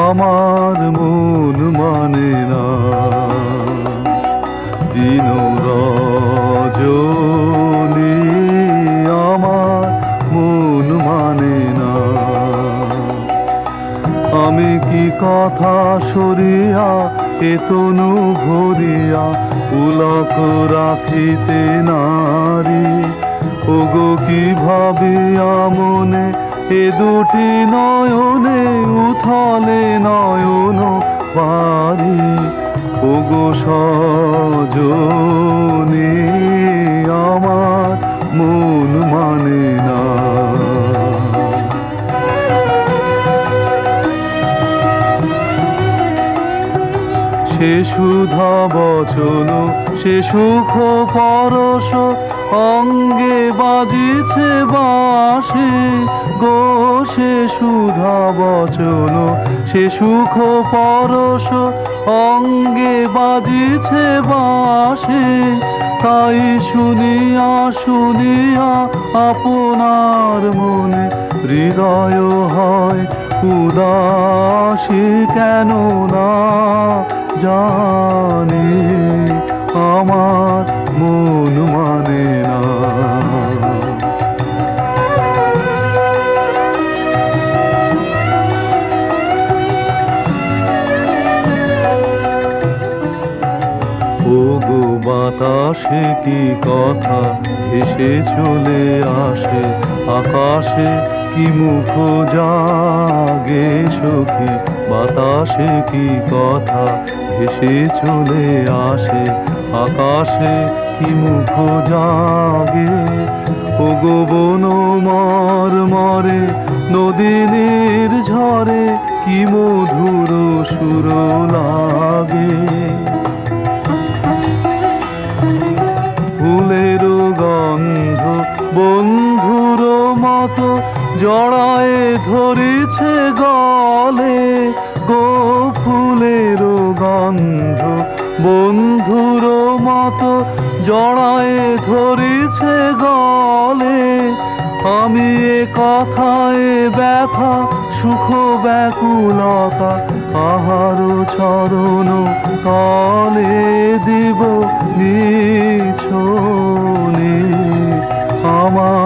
আমার মন মানে না দিন রজনী আমার মন মানে না। আমি কি কথা সরিয়া এতনু ভরিয়া পুলক রাখিতে নারী? ওগো, কি ভাবিয়া মনে এ দুটি নয়নে উথলে নয়ন বাড়ি? ওগো, সজনী আমার মানে সে সুধা বচন, সে সুখ পরশ, অঙ্গে বাজিছে বাসে গো, সে সুধা বচন, সে সুখ পরশ, অঙ্গে বাজিছে বাসে তাই শুনিয়া শুনিয়া আপনার মনে হৃদয় হয়, উদাসী কেন না জানি আমার বাতাসে কি কথা ভেসে চলে আসে? আকাশে কি মুখ জাগে সখী? বাতাসে কি কথা ভেসে চলে আসে? আকাশে কি মুখ জাগে? ওগো বন মর মরে নদীনের ঝরে কি মধুর বন্ধুর মতো জড়ায় ধরেছে গলে গো ফুলের গন্ধ। বন্ধুর মতো জড়ায় ধরেছে গলে। আমি এ কথায় ব্যথা, সুখ ব্যাকুলতা আহার চরণ তলে দিব নিছনে আমার